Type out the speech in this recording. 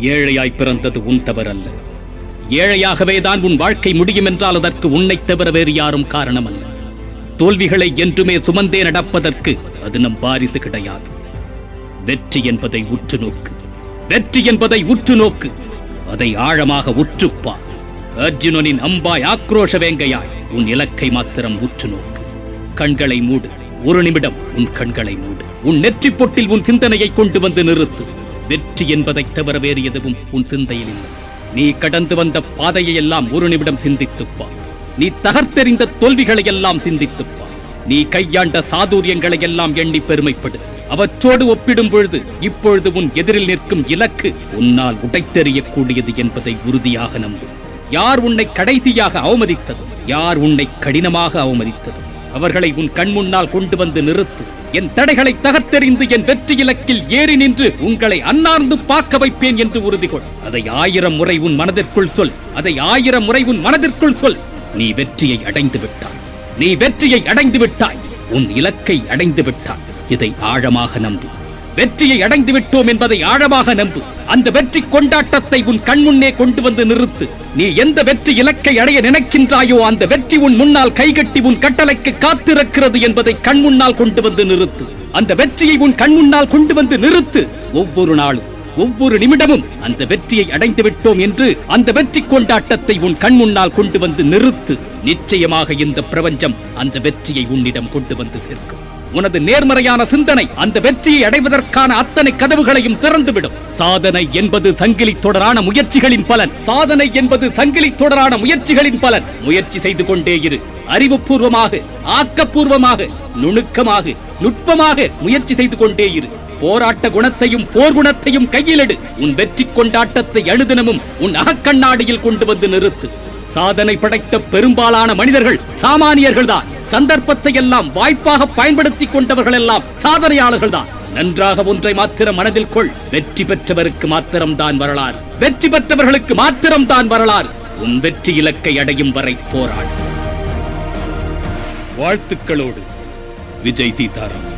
ஏழையாய் பிறந்தது உன் தவறல்ல. ஏழையாகவே தான் உன் வாழ்க்கை முடியும் என்றால் அதற்கு உன்னைத் தவிர வேறு யாரும் காரணமல்ல. தோல்விகளை என்றுமே சுமந்தே நடப்பதற்கு அது நம் வாரிசு கிடையாது. வெற்றி என்பதை உற்று நோக்கு. வெற்றி என்பதை உற்று நோக்கு. அதை ஆழமாக உற்றுப்பார். அர்ஜுனனின் அம்பாய் ஆக்ரோஷ வேங்கையாய் உன் இலக்கை மாத்திரம் உற்று நோக்கு. கண்களை மூடு. ஒரு நிமிடம் உன் கண்களை மூடு. உன் நெற்றிப் பொட்டில் உன் சிந்தனையை கொண்டு வந்து நிறுத்து. வெற்றி என்பதைத் தவிர வேறு எதுவும் உன் சிந்தையில் இல்லை. நீ கடந்து வந்த பாதையை எல்லாம் ஒரு நிமிடம் சிந்தித்துப்பா நீ தகர்த்தெறிந்த தோல்விகளை எல்லாம் சிந்தித்துப்பா நீ கையாண்ட சாதுரியங்களை எல்லாம் எண்ணி பெருமைப்படு. அவற்றோடு ஒப்பிடும் பொழுது இப்பொழுது உன் எதிரில் நிற்கும் இலக்கு உன்னால் உடைத்தெறியக்கூடியது என்பதை உறுதியாக நம்பு. யார் உன்னை கடைசியாக அவமதித்தது? யார் உன்னை கடினமாக அவமதித்தது? அவர்களை உன் கண் முன்னால் கொண்டு வந்து நிறுத்து. என் தடைகளை தகர்த்தெறிந்து என் வெற்றி இலக்கில் ஏறி நின்று உங்களை அன்னார்ந்து பார்க்க வைப்பேன் என்று உறுதி கொள் அதை ஆயிரம் முறை உன் மனதிற்குள் சொல். அதை ஆயிரம் முறை உன் மனதிற்குள் சொல். நீ வெற்றியை அடைந்து விட்டாய். நீ வெற்றியை அடைந்து விட்டாய். உன் இலக்கை அடைந்து விட்டாய். இதை ஆழமாக நம்பி. வெற்றியை அடைந்து விட்டோம் என்பதை ஆழமாக நம்பு. அந்த வெற்றி கொண்டாட்டத்தை உன் கண்முன்னே கொண்டு வந்து நிறுத்து. நீ எந்த வெற்றி இலக்கை அடைய நினைக்கின்றாயோ அந்த வெற்றி உன் முன்னால் கைகட்டி உன் கட்டளைக்கு காத்திருக்கிறது என்பதை கண் முன்னால் கொண்டு வந்து நிறுத்து. அந்த வெற்றியை உன் கண் முன்னால் கொண்டு வந்து நிறுத்து. ஒவ்வொரு நாளும் ஒவ்வொரு நிமிடமும் அந்த வெற்றியை அடைந்து விட்டோம் என்று அந்த வெற்றி கொண்டாட்டத்தை உன் கண் முன்னால் கொண்டு வந்து நிறுத்து. நிச்சயமாக இந்த பிரபஞ்சம் அந்த வெற்றியை உன்னிடம் கொண்டு வந்து சேர்க்கும். உனது நேர்மறையான சிந்தனை அந்த வெற்றியை அடைவதற்கான அத்தனை கதவுகளையும் திறந்துவிடும். சாதனை என்பது சங்கிலி தொடரான முயற்சிகளின் பலன். சாதனை என்பது சங்கிலி தொடரான முயற்சிகளின் பலன். முயற்சி செய்து கொண்டே இரு. அறிவுபூர்வமாக ஆக்கப்பூர்வமாக நுணுக்கமாக நுட்பமாக முயற்சி செய்து கொண்டே இரு. போராட்ட குணத்தையும் போர் குணத்தையும் கையிலெடு உன் வெற்றி கொண்டாட்டத்தை அழுதினமும் உன் அகக்கண்ணாடியில் கொண்டு வந்து நிறுத்து. சாதனை படைத்த பெரும்பாலான மனிதர்கள் சாமானியர்கள்தான். சந்தர்ப்பத்தை எல்லாம் வாய்ப்பாக பயன்படுத்திக் கொண்டவர்கள் எல்லாம் சாதனையாளர்கள் தான் நன்றாக ஒன்றை மாத்திரம் மனதில் கொள். வெற்றி பெற்றவருக்கு மாத்திரம்தான் வரலாறு. வெற்றி பெற்றவர்களுக்கு மாத்திரம்தான் வரலாறு. உன் வெற்றி இலக்கை அடையும் வரை போராள் வாழ்த்துக்களோடு விஜய் சீதாராமன்